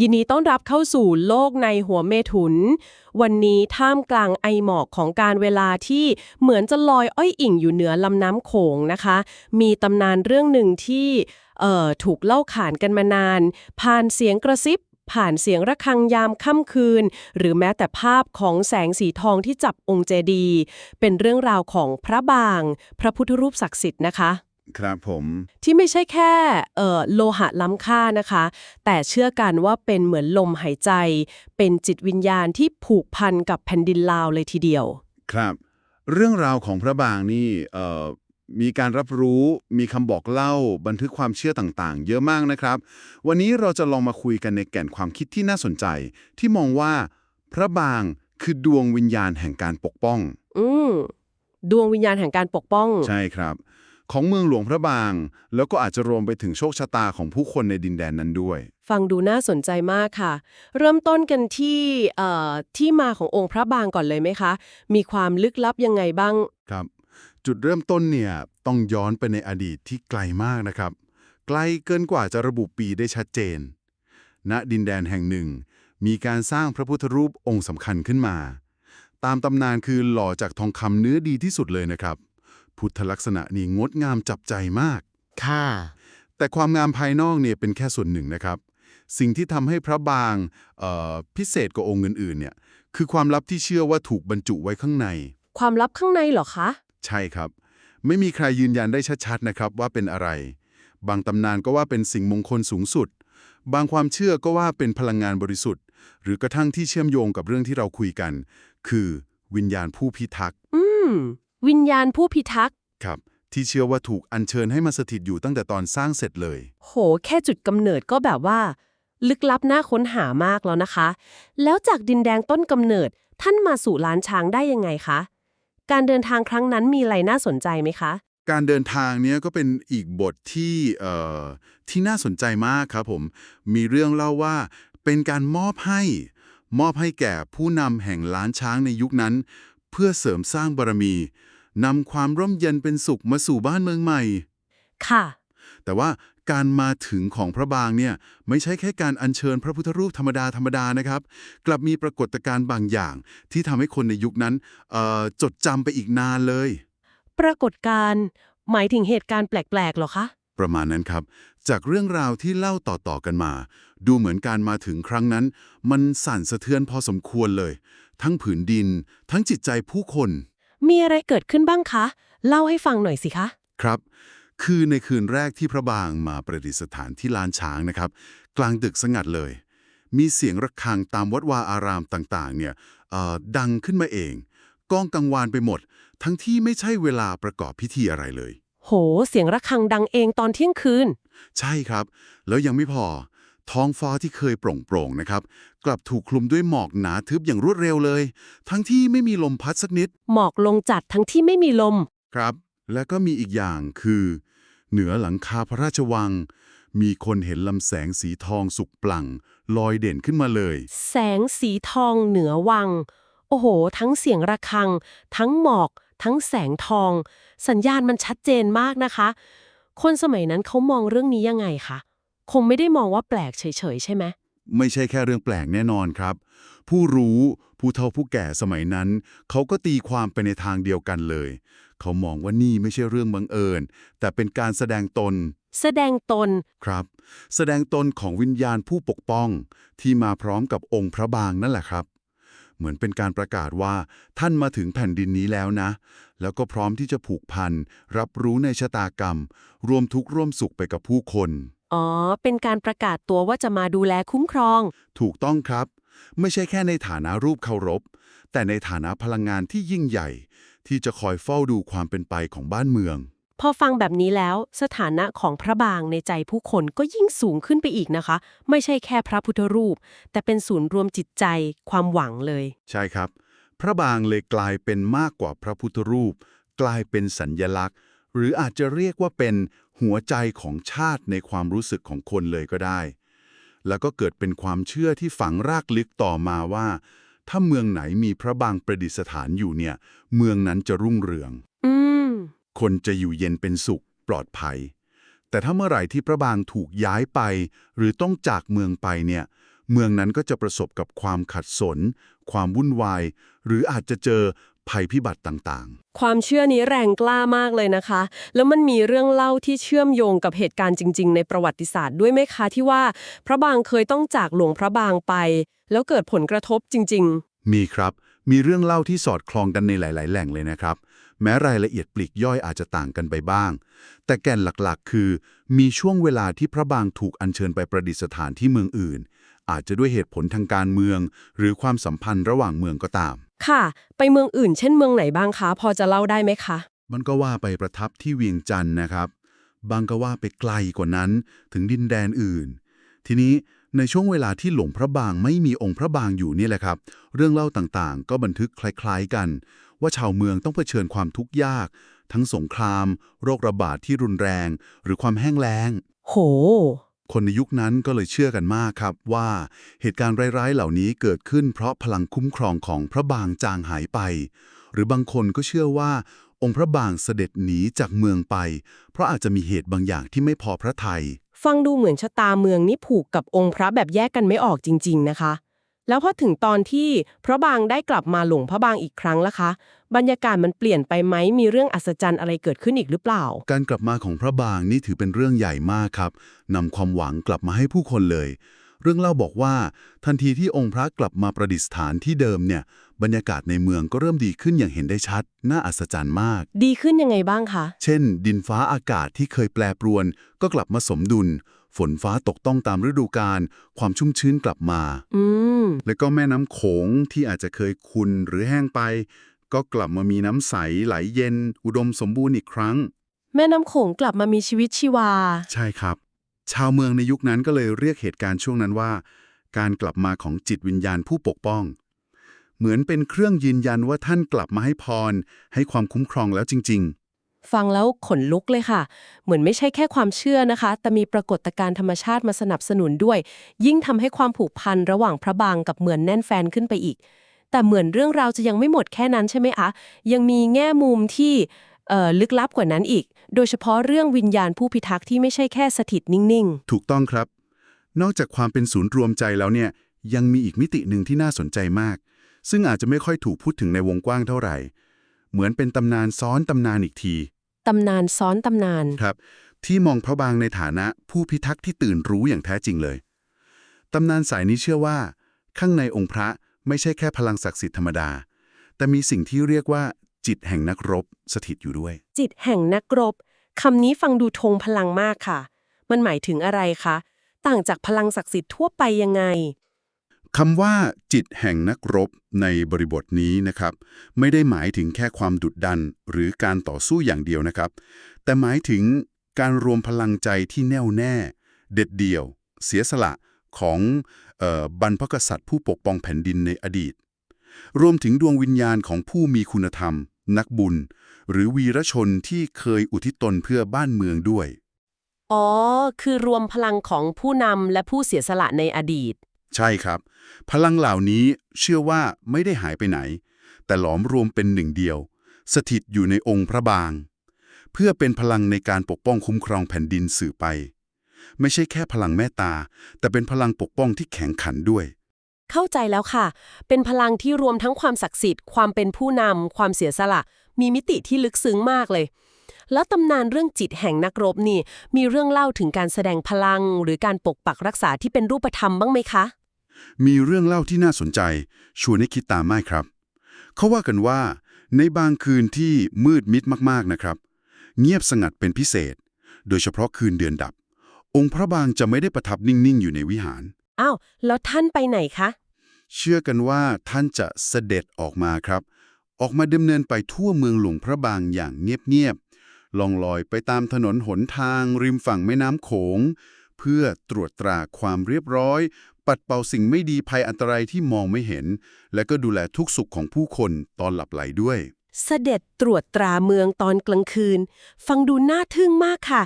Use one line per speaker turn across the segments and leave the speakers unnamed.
ยินดีต้อนรับเข้าสู่โลกในหัวเมถุน วันนี้ท่ามกลางไอหมอกของการเวลาที่เหมือนจะลอยอ้อยอิ่งอยู่เหนือลำน้ำโขงนะคะ มีตำนานเรื่องหนึ่งที่เอ่อถูกเล่าขานกันมานาน ผ่านเสียงกระซิบ ผ่านเสียงระฆังยามค่ำคืน หรือแม้แต่ภาพของแสงสีทองที่จับองค์เจดี เป็นเรื่องราวของพระบาง พระพุทธรูปศักดิ์สิทธิ์นะคะ
ครับผม
ที่ไม่ใช่แค่เอ่อโลหะล้ำค่านะคะ แต่เชื่อกันว่าเป็นเหมือนลมหายใจ เป็นจิตวิญญาณที่ผูกพันกับแผ่นดินลาวเลยทีเดียว
ครับ เรื่องราวของพระบางนี่เอ่อมีการรับรู้ มีคำบอกเล่า บันทึกความเชื่อต่างๆ เยอะมากนะครับ วันนี้เราจะลองมาคุยกันในแก่นความคิดที่น่าสนใจ ที่มองว่า พระบางคือดวงวิญญาณแห่งการปกป้อง
อืมดวงวิญญาณแห่งการปกป้อง
ใช่ครับ ของเมืองหลวงพระบาง แล้วก็อาจจะรวมไปถึงโชคชะตาของผู้คนในดินแดนนั้นด้วย
ฟังดูน่าสนใจมากค่ะ เริ่มต้นกันที่เอ่อที่มาขององค์พระบางก่อนเลยไหมคะ มีความลึกลับยังไงบ้าง
ครับ จุดเริ่มต้นเนี่ยต้องย้อนไปในอดีตที่ไกลมากนะครับ ไกลเกินกว่าจะระบุปีได้ชัดเจน ณดินแดนแห่งหนึ่ง มีการสร้างพระพุทธรูปองค์สำคัญขึ้นมา ตามตำนานคือหล่อจากทองคำเนื้อดีที่สุดเลยนะครับ พุทธลักษณะนี่งดงามจับใจมาก
ค่ะ
แต่ความงามภายนอกเนี่ยเป็นแค่ส่วนหนึ่งนะครับ สิ่งที่ทำให้พระบางเอ่อพิเศษกว่าองค์อื่นๆเนี่ยคือความลับที่เชื่อว่าถูกบรรจุไว้ข้างใน
ความลับข้างในเหรอคะ
ใช่ครับ ไม่มีใครยืนยันได้ชัดๆนะครับว่าเป็นอะไร บางตำนานก็ว่าเป็นสิ่งมงคลสูงสุด บางความเชื่อก็ว่าเป็นพลังงานบริสุทธิ์ หรือกระทั่งที่เชื่อมโยงกับเรื่องที่เราคุยกัน คือวิญญาณผู้พิทักษ์
อืม วิญญาณผู้พิทักษ์
ครับ ที่เชื่อว่าถูกอัญเชิญให้มาสถิตอยู่ตั้งแต่ตอนสร้างเสร็จเลย
โห แค่จุดกำเนิดก็แบบว่า ลึกลับน่าค้นหามากแล้วนะคะ แล้วจากดินแดงต้นกำเนิดท่านมาสู่ล้านช้างได้ยังไงคะ การเดินทางครั้งนั้นมีอะไรน่าสนใจไหมคะ
การเดินทางเนี้ยก็เป็นอีกบทที่เอ่อที่น่าสนใจมากครับผม มีเรื่องเล่าว่าเป็นการมอบให้ มอบให้แก่ผู้นำแห่งล้านช้างในยุคนั้น เพื่อเสริมสร้างบารมี นำความร่มเย็นเป็นสุขมาสู่บ้านเมืองใหม่
ค่ะ
แต่ว่าการมาถึงของพระบางเนี่ยไม่ใช่แค่การอัญเชิญพระพุทธรูปธรรมดาธรรมดานะครับ กลับมีปรากฏการณ์บางอย่าง ที่ทำให้คนในยุคนั้นเอ่อจดจำไปอีกนานเลย
ปรากฏการณ์หมายถึงเหตุการณ์แปลกๆเหรอคะ
ประมาณนั้นครับ จากเรื่องราวที่เล่าต่อๆกันมา ดูเหมือนการมาถึงครั้งนั้น มันสั่นสะเทือนพอสมควรเลย ทั้งผืนดิน ทั้งจิตใจผู้คน
มีอะไรเกิดขึ้นบ้างคะ เล่าให้ฟังหน่อยสิคะ
ครับ คือในคืนแรกที่พระบางมาประดิษฐานที่ลานช้างนะครับ กลางดึกสงัดเลย มีเสียงระฆังตามวัดวาอารามต่างๆ เนี่ยเอ่อดังขึ้นมาเองก้องกังวานไปหมด ทั้งที่ไม่ใช่เวลาประกอบพิธีอะไรเลย
โห เสียงระฆังดังเองตอนเที่ยงคืน
ใช่ครับ แล้วยังไม่พอ ท้องฟ้าที่เคยโปร่งๆนะครับ กลับถูกคลุมด้วยหมอกหนาทึบอย่างรวดเร็วเลย ทั้งที่ไม่มีลมพัดสักนิด
หมอกลงจัดทั้งที่ไม่มีลม
ครับ และก็มีอีกอย่างคือ เหนือหลังคาพระราชวัง มีคนเห็นลำแสงสีทองสุกปลั่ง ลอยเด่นขึ้นมาเลย
แสงสีทองเหนือวัง โอ้โห ทั้งเสียงระฆัง ทั้งหมอก ทั้งแสงทอง สัญญาณมันชัดเจนมากนะคะ คนสมัยนั้นเขามองเรื่องนี้ยังไงคะ คงไม่ได้มองว่าแปลกเฉยๆใช่ไหม
ไม่ใช่แค่เรื่องแปลกแน่นอนครับ ผู้รู้ผู้เฒ่าผู้แก่สมัยนั้น เขาก็ตีความไปในทางเดียวกันเลย เขามองว่านี่ไม่ใช่เรื่องบังเอิญ แต่เป็นการแสดงตน
แสดงตน
ครับ แสดงตนของวิญญาณผู้ปกป้อง ที่มาพร้อมกับองค์พระบางนั่นแหละครับ เหมือนเป็นการประกาศว่า ท่านมาถึงแผ่นดินนี้แล้วนะ แล้วก็พร้อมที่จะผูกพันรับรู้ในชะตากรรม รวมทุกข์ร่วมสุขไปกับผู้คน
อ๋อ เป็นการประกาศตัวว่าจะมาดูแลคุ้มครอง
ถูกต้องครับ ไม่ใช่แค่ในฐานะรูปเคารพ แต่ในฐานะพลังงานที่ยิ่งใหญ่ ที่จะคอยเฝ้าดูความเป็นไปของบ้านเมือง
พอฟังแบบนี้แล้ว สถานะของพระบางในใจผู้คนก็ยิ่งสูงขึ้นไปอีกนะคะ ไม่ใช่แค่พระพุทธรูป แต่เป็นศูนย์รวมจิตใจ ความหวังเลย
ใช่ครับ พระบางเลยกลายเป็นมากกว่าพระพุทธรูป กลายเป็นสัญญลักษณ์ หรืออาจจะเรียกว่าเป็น หัวใจของชาติในความรู้สึกของคนเลยก็ได้ แล้วก็เกิดเป็นความเชื่อที่ฝังรากลึกต่อมาว่า ถ้าเมืองไหนมีพระบางประดิษฐานอยู่เนี่ย เมืองนั้นจะรุ่งเรือง
อืม
คนจะอยู่เย็นเป็นสุข ปลอดภัย แต่ถ้าเมื่อไหร่ที่พระบางถูกย้ายไป หรือต้องจากเมืองไปเนี่ย เมืองนั้นก็จะประสบกับความขัดสน ความวุ่นวาย หรืออาจจะเจอ ภัยพิบัติต่าง
ความเชื่อนี้แรงกล้ามากเลยนะคะ แล้วมันมีเรื่องเล่าที่เชื่อมโยงกับเหตุการณ์จริง ๆ ในประวัติศาสตร์ด้วยไหมคะที่ว่า พระบางเคยต้องจากหลวงพระบางไป แล้วเกิดผลกระทบจริง
ๆ มีครับ มีเรื่องเล่าที่สอดคล้องกันในหลาย ๆ แหล่งเลยนะครับ แม้รายละเอียดปลีกย่อยอาจจะต่างกันไปบ้าง แต่แก่นหลักๆ คือ มีช่วงเวลาที่พระบางถูกอัญเชิญไปประดิษฐานที่เมืองอื่น อาจจะด้วยเหตุผลทางการเมือง หรือความสัมพันธ์ระหว่างเมืองก็ตาม
ๆ ค่ะ ไปเมืองอื่นเช่นเมืองไหนบ้างคะ พอจะเล่าได้ไหมคะ
มันก็ว่าไปประทับที่เวียงจันทร์นะครับ บางก็ว่าไปไกลกว่านั้นถึงดินแดนอื่น ทีนี้ในช่วงเวลาที่หลวงพระบางไม่มีองค์พระบางอยู่นี่แหละครับ เรื่องเล่าต่างๆ ก็บันทึกคล้าย ๆกัน ว่าชาวเมืองต้องเผชิญความทุกข์ยาก ทั้งสงคราม โรคระบาดที่รุนแรง หรือความแห้งแล้ง
โห
คนในยุคนั้นก็เลยเชื่อกันมากครับว่าเหตุการณ์ร้ายๆ เหล่านี้เกิดขึ้นเพราะพลังคุ้มครองของพระบางจางหายไป หรือบางคนก็เชื่อว่า องค์พระบางเสด็จหนีจากเมืองไป เพราะอาจจะมีเหตุบางอย่างที่ไม่พอพระทัย
ฟังดูเหมือนชะตาเมืองนี่ผูกกับองค์พระแบบแยกกันไม่ออกจริง ๆ นะคะ แล้วพอถึงตอนที่พระบางได้กลับมาหลวงพระบางอีกครั้งละคะ บรรยากาศมันเปลี่ยนไปไหมมีเรื่องอัศจรรย์อะไรเกิดขึ้นอีกหรือเปล่า
การกลับมาของพระบางนี่ถือเป็นเรื่องใหญ่มากครับนำความหวังกลับมาให้ผู้คนเลย เรื่องเล่าบอกว่า ทันทีที่องค์พระกลับมาประดิษฐานที่เดิมเนี่ย บรรยากาศในเมืองก็เริ่มดีขึ้นอย่างเห็นได้ชัด น่าอัศจรรย์มาก
ดีขึ้นยังไงบ้างคะ
เช่น ดินฟ้าอากาศที่เคยแปรปรวน ก็กลับมาสมดุล ฝนฟ้าตกต้องตามฤดูกาลความชุ่มชื้นกลับมา
อืม
แล้วก็แม่น้ำโขงที่อาจจะเคยขุ่นหรือแห้งไป ก็กลับมามีน้ำใสไหลเย็น อุดมสมบูรณ์อีกครั้ง
แม่น้ำโขงกลับมามีชีวิตชีวา
ใช่ครับ ชาวเมืองในยุคนั้นก็เลยเรียกเหตุการณ์ช่วงนั้นว่า การกลับมาของจิตวิญญาณผู้ปกป้อง เหมือนเป็นเครื่องยืนยันว่าท่านกลับมาให้พร ให้ความคุ้มครองแล้วจริง
ฟังแล้วขนลุกเลยค่ะ เหมือนไม่ใช่แค่ความเชื่อนะคะ แต่มีปรากฏการณ์ธรรมชาติมาสนับสนุนด้วย ยิ่งทำให้ความผูกพันระหว่างพระบางกับเหมือนแน่นแฟนขึ้นไปอีก แต่เหมือนเรื่องราวจะยังไม่หมดแค่นั้นใช่ไหมคะยังมีแง่มุมที่ลึกลับกว่านั้นอีก โดยเฉพาะเรื่องวิญญาณผู้พิทักษ์ที่ไม่ใช่แค่สถิตนิ่ง
ๆ ถูกต้องครับ นอกจากความเป็นศูนย์รวมใจแล้วเนี่ย ยังมีอีกมิติหนึ่งที่น่าสนใจมาก ซึ่งอาจจะไม่ค่อยถูกพูดถึงในวงกว้างเท่าไหร่ เหมือนเป็นตำนานซ้อนตำนานอีกที
ตำนานซ้อนตำนาน
ครับ ที่มองพระบางในฐานะผู้พิทักษ์ที่ตื่นรู้อย่างแท้จริงเลย ตำนานสายนี้เชื่อว่า ข้างในองค์พระไม่ใช่แค่พลังศักดิ์สิทธิ์ธรรมดา แต่มีสิ่งที่เรียกว่า จิตแห่งนักรบ สถิตอยู่ด้วย
จิตแห่งนักรบคำนี้ฟังดูทงพลังมากค่ะ มันหมายถึงอะไรคะ ต่างจากพลังศักดิ์สิทธิ์ทั่วไปยังไง
คำว่าจิตแห่งนักรบในบริบทนี้นะครับ ไม่ได้หมายถึงแค่ความดุดดันหรือการต่อสู้อย่างเดียวนะครับ แต่หมายถึงการรวมพลังใจที่แน่วแน่ เด็ดเดี่ยว เสียสละของออบรรพกษัตริย์ผู้ปกป้องแผ่นดินในอดีต รวมถึงดวงวิญญาณของผู้มีคุณธรรม นักบุญ หรือวีรชนที่เคยอุทิศตนเพื่อบ้านเมืองด้วย
อ๋อ คือรวมพลังของผู้นำและผู้เสียสละในอดีต
ใช่ครับ พลังเหล่านี้เชื่อว่าไม่ได้หายไปไหน แต่หลอมรวมเป็นหนึ่งเดียว สถิตอยู่ในองค์พระบาง เพื่อเป็นพลังในการปกป้องคุ้มครองแผ่นดินสื่อไป ไม่ใช่แค่พลังแม่ตา แต่เป็นพลังปกป้องที่แข็งขันด้วย
เข้าใจแล้วค่ะ เป็นพลังที่รวมทั้งความศักดิ์สิทธิ์ความเป็นผู้นำความเสียสละ มีมิติที่ลึกซึ้งมากเลยแล้วตำนานเรื่องจิตแห่งนักรบนี่ มีเรื่องเล่าถึงการแสดงพลัง หรือการปกปักรักษาที่เป็นรูปธรรมบ้างไหมคะ
มีเรื่องเล่าที่น่าสนใจ ชวนให้คิดตามไม่ครับ เขาว่ากันว่า ในบางคืนที่มืดมิดมากๆนะครับ เงียบสงัดเป็นพิเศษ โดยเฉพาะคืนเดือนดับ องค์พระบางจะไม่ได้ประทับนิ่ง ๆ อยู่ในวิหาร
อ้าว แล้วท่านไปไหนคะ
เชื่อกันว่าท่านจะเสด็จออกมาครับ ออกมาดำเนินไปทั่วเมืองหลวงพระบางอย่างเงียบๆ ล่องลอยไปตามถนนหนทาง ริมฝั่งแม่น้ำโขงเพื่อตรวจตราความเรียบร้อย ปัดเป่าสิ่งไม่ดีภัยอันตรายที่มองไม่เห็น และก็ดูแลทุกสุขของผู้คนตอนหลับไหลด้วย
เสด็จตรวจตราเมืองตอนกลางคืน ฟังดูน่าทึ่งมากค่ะ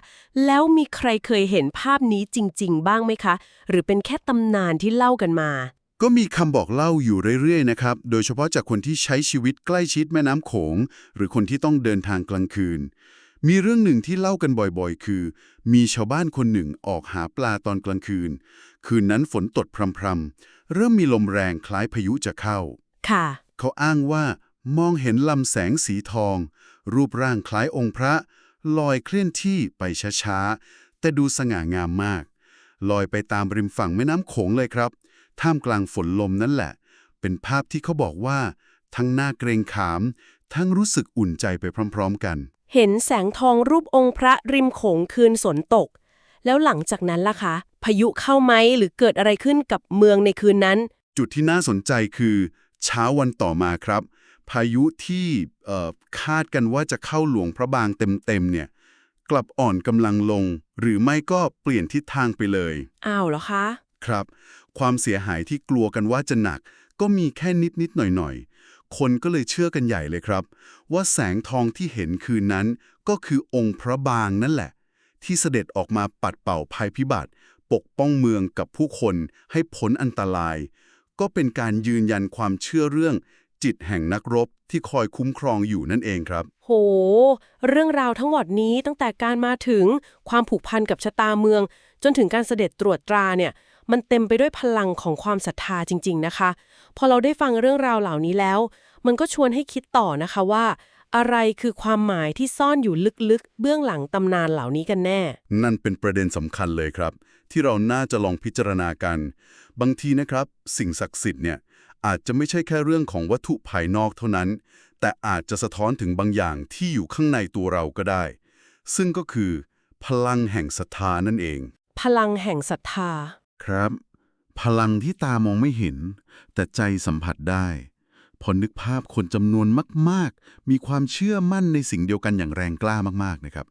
แล้วมีใครเคยเห็นภาพนี้จริง ๆ บ้างไหมคะ หรือเป็นแค่ตำนานที่เล่ากันมา
ก็มีคำบอกเล่าอยู่เรื่อยๆนะครับ โดยเฉพาะจากคนที่ใช้ชีวิตใกล้ชิดแม่น้ำโขง หรือคนที่ต้องเดินทางกลางคืน มีเรื่องหนึ่งที่เล่ากันบ่อยๆ คือ มีชาวบ้านคนหนึ่งออกหาปลาตอนกลางคืน คืนนั้นฝนตดพรำๆ เริ่มมีลมแรงคล้ายพายุจะเข้า
ค่ะ
เขาอ้างว่ามองเห็นลำแสงสีทอง รูปร่างคล้ายองค์พระ ลอยเคลื่อนที่ไปช้าๆ แต่ดูสง่างามมาก ลอยไปตามริมฝั่งแม่น้ำโขงเลยครับ ท่ามกลางฝนลมนั่นแหละ เป็นภาพที่เขาบอกว่า ทั้งน่าเกรงขาม ทั้งรู้สึกอุ่นใจไปพร้อม ๆ กัน
เห็นแสงทองรูปองค์พระริมโขงคืนฝนตก แล้วหลังจากนั้นล่ะคะพายุเข้าไหมหรือเกิดอะไรขึ้นกับเมืองในคืนนั้น
จุดที่น่าสนใจคือ เช้าวันต่อมาครับ พายุที่เอ่อคาดกันว่าจะเข้าหลวงพระบางเต็มๆเนี่ยกลับอ่อนกำลังลง หรือไม่ก็เปลี่ยนทิศทางไปเลย
อ้าวเหรอคะ
ครับ ความเสียหายที่กลัวกันว่าจะหนัก ก็มีแค่นิดๆหน่อยๆคนก็เลยเชื่อกันใหญ่เลยครับ ว่าแสงทองที่เห็นคืนนั้น ก็คือองค์พระบางนั่นแหละ ที่เสด็จออกมาปัดเป่าภัยพิบัติ ปกป้องเมืองกับผู้คนให้พ้นอันตราย ก็เป็นการยืนยันความเชื่อเรื่องจิตแห่งนักรบที่คอยคุ้มครองอยู่นั่นเองครับ
โห เรื่องราวทั้งหมดนี้ตั้งแต่การมาถึงความผูกพันกับชะตาเมือง จนถึงการเสด็จตรวจตราเนี่ย มันเต็มไปด้วยพลังของความศรัทธาจริง ๆนะคะ พอเราได้ฟังเรื่องราวเหล่านี้แล้ว มันก็ชวนให้คิดต่อนะคะว่า อะไรคือความหมายที่ซ่อนอยู่ลึกๆ เบื้องหลังตำนานเหล่านี้กันแน่
นั่นเป็นประเด็นสำคัญเลยครับ ที่เราน่าจะลองพิจารณากัน บางทีนะครับ สิ่งศักดิ์สิทธิ์เนี่ยอาจจะไม่ใช่แค่เรื่องของวัตถุภายนอกเท่านั้น แต่อาจจะสะท้อนถึงบางอย่างที่อยู่ข้างในตัวเราก็ได้ ซึ่งก็คือ พลังแห่งศรัทธานั่นเอง
พลังแห่งศรัทธา
ครับ พลังที่ตามองไม่เห็น แต่ใจสัมผัสได้ พอนึกภาพคนจำนวนมาก ๆ มีความเชื่อมั่นในสิ่งเดียวกันอย่างแรงกล้ามาก ๆ นะครับ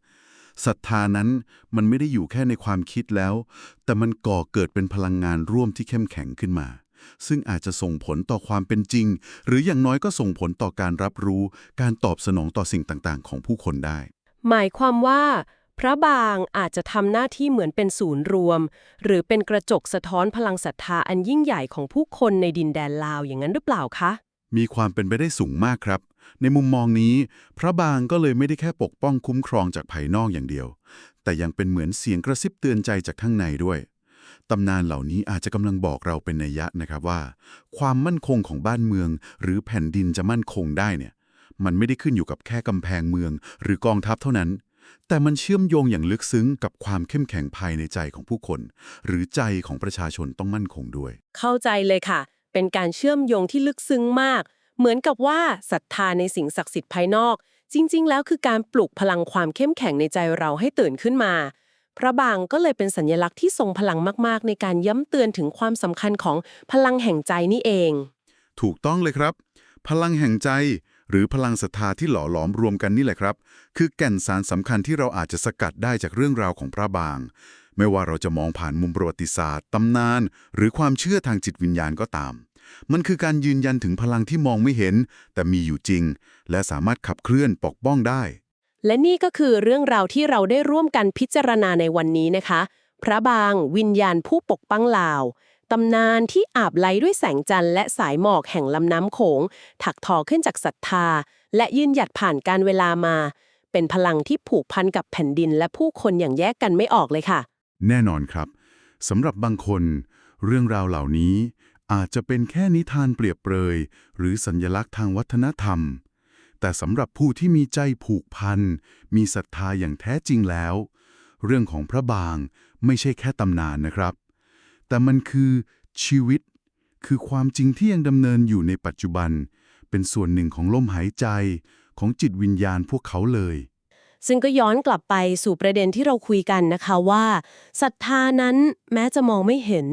ศรัทธานั้นมันไม่ได้อยู่แค่ในความคิดแล้ว แต่มันก่อเกิดเป็นพลังงานร่วมที่เข้มแข็งขึ้นมา ซึ่งอาจจะส่งผลต่อความเป็นจริง หรืออย่างน้อยก็ส่งผลต่อการรับรู้ การตอบสนองต่อสิ่งต่างๆ ของผู้คนได้
หมายความว่า พระบางอาจจะทำหน้าที่เหมือนเป็นศูนย์รวม หรือเป็นกระจกสะท้อนพลังศรัทธาอันยิ่งใหญ่ของผู้คนในดินแดนลาวอย่างนั้นหรือเปล่าคะ
มีความเป็นไปได้สูงมากครับ ในมุมมองนี้ พระบางก็เลยไม่ได้แค่ปกป้องคุ้มครองจากภายนอกอย่างเดียว แต่ยังเป็นเหมือนเสียงกระซิบเตือนใจจากข้างในด้วยตำนานเหล่านี้อาจจะกำลังบอกเราเป็นนัยยะนะครับว่า ความมั่นคงของบ้านเมือง หรือแผ่นดินจะมั่นคงได้เนี่ย มันไม่ได้ขึ้นอยู่กับแค่กำแพงเมือง หรือกองทัพเท่านั้น แต่มันเชื่อมโยงอย่างลึกซึ้งกับความเข้มแข็งภายในใจของผู้คน หรือใจของประชาชนต้องมั่นคงด้วย
เข้าใจเลยค่ะ เป็นการเชื่อมโยงที่ลึกซึ้งมาก เหมือนกับว่าศรัทธาในสิ่งศักดิ์สิทธิ์ภายนอก จริง ๆ แล้วคือการปลุกพลังความเข้มแข็งในใจเราให้ตื่นขึ้นมา พระบางก็เลยเป็นสัญลักษณ์ที่ทรงพลังมากๆ ในการย้ำเตือนถึงความสำคัญของพลังแห่งใจนี่เอง
ถูกต้องเลยครับ พลังแห่งใจ หรือพลังศรัทธาที่หล่อหลอมรวมกันนี่แหละครับ คือแก่นสารสำคัญที่เราอาจจะสกัดได้จากเรื่องราวของพระบาง ไม่ว่าเราจะมองผ่านมุมประวัติศาสตร์ตำนาน หรือความเชื่อทางจิตวิญญาณก็ตาม มันคือการยืนยันถึงพลังที่มองไม่เห็น แต่มีอยู่จริง และสามารถขับเคลื่อนปกป้องได้
และนี่ก็คือเรื่องราวที่เราได้ร่วมกันพิจารณาในวันนี้นะคะ พระบาง วิญญาณผู้ปกป้องลาว ตำนานที่อาบไหลด้วยแสงจันทร์และสายหมอกแห่งลำน้ำโขง ถักทอขึ้นจากศรัทธา และยืนหยัดผ่านการเวลามา เป็นพลังที่ผูกพันกับแผ่นดินและผู้คนอย่างแยกกันไม่ออกเลยค่ะ
แน่นอนครับสำหรับบางคน เรื่องราวเหล่านี้ อาจจะเป็นแค่นิทานเปรียบเปรย หรือสัญลักษณ์ทางวัฒนธรรม แต่สำหรับผู้ที่มีใจผูกพัน มีศรัทธาอย่างแท้จริงแล้ว เรื่องของพระบางไม่ใช่แค่ตำนานนะครับ แต่มันคือชีวิต คือความจริงที่ยังดำเนินอยู่ในปัจจุบัน เป็นส่วนหนึ่งของลมหายใจของจิตวิญญาณพวกเขาเลย
ซึ่งก็ย้อนกลับไปสู่ประเด็นที่เราคุยกันนะคะว่าศรัทธานั้นแม้จะมองไม่เห็น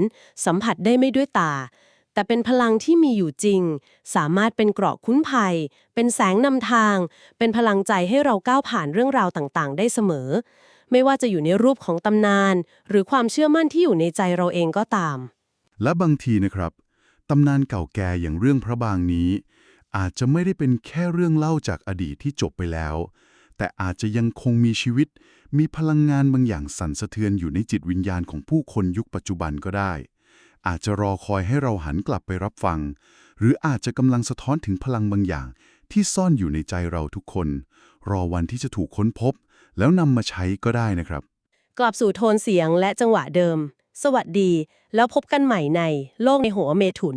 สัมผัสได้ไม่ด้วยตา แต่เป็นพลังที่มีอยู่จริง สามารถเป็นเกราะคุ้นภัย เป็นแสงนำทาง เป็นพลังใจให้เราก้าวผ่านเรื่องราวต่างๆ ได้เสมอ ไม่ว่าจะอยู่ในรูปของตำนาน หรือความเชื่อมั่นที่อยู่ในใจเราเองก็ตาม
และบางทีนะครับตำนานเก่าแก่อย่างเรื่องพระบางนี้ อาจจะไม่ได้เป็นแค่เรื่องเล่าจากอดีตที่จบไปแล้ว แต่อาจจะยังคงมีชีวิต มีพลังงานบางอย่างสั่นสะเทือนอยู่ในจิตวิญญาณของผู้คนยุคปัจจุบันก็ได้ อาจจะรอคอยให้เราหันกลับไปรับฟัง หรืออาจจะกำลังสะท้อนถึงพลังบางอย่างที่ซ่อนอยู่ในใจเราทุกคน รอวันที่จะถูกค้นพบ แล้วนำมาใช้ก็ได้นะครับ
กลับสู่โทนเสียงและจังหวะเดิม สวัสดี แล้วพบกันใหม่ในโลกในหัวเมถุน